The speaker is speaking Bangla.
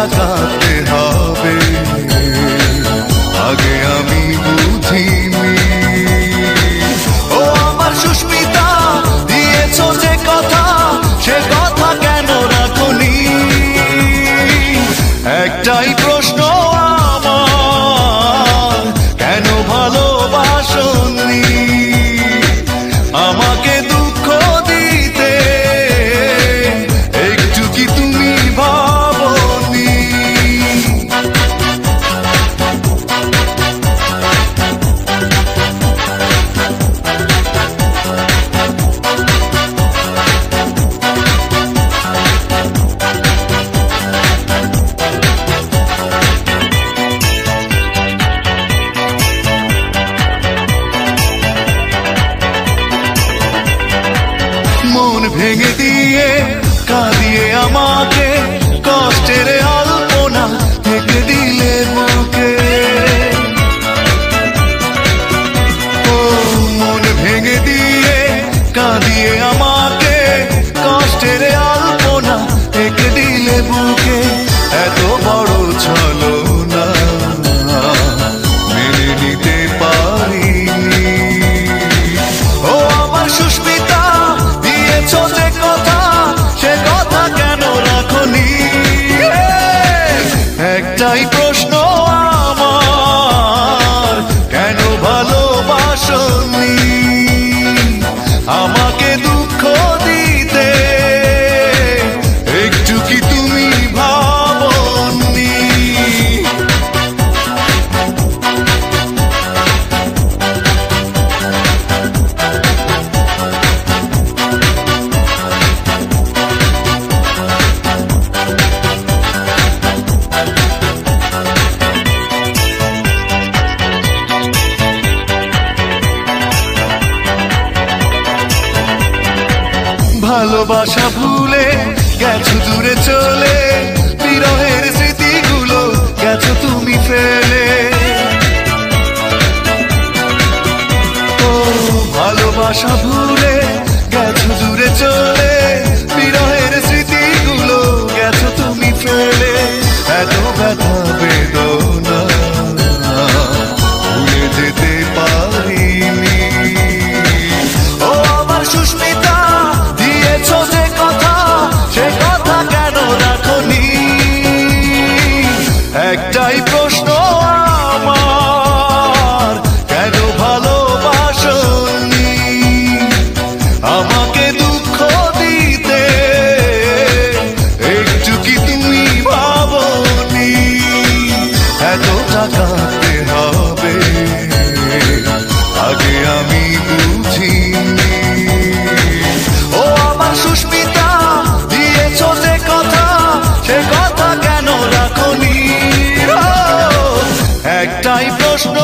কাটাতে হবে। আগে আমি বুঝিনি। ও আমার সুস্মিতা, দিয়েছ যে কথা, সে কথা কেন রাখনি? একটাই প্রশ্ন মন ভেঙে দিয়ে কাঁদিয়ে আমাকে কষ্টের আলো ভালোবাসা ভুলে গেছো দূরে চলে, বিরহের স্মৃতিগুলো গেছো তুমি ফেলে। ও, ভালোবাসা ভুলে গেছো দূরে চলে, বিরহের স্মৃতিগুলো গেছো তুমি ফেলে। এত ব্যথা, বেদনা, ভুলে যেতে পারিনি। ও, আমার সুস্মিতা একটাই প্রশ্ন আমার কেন ভালোবাসনি? আমাকে একটাই প্রশ্ন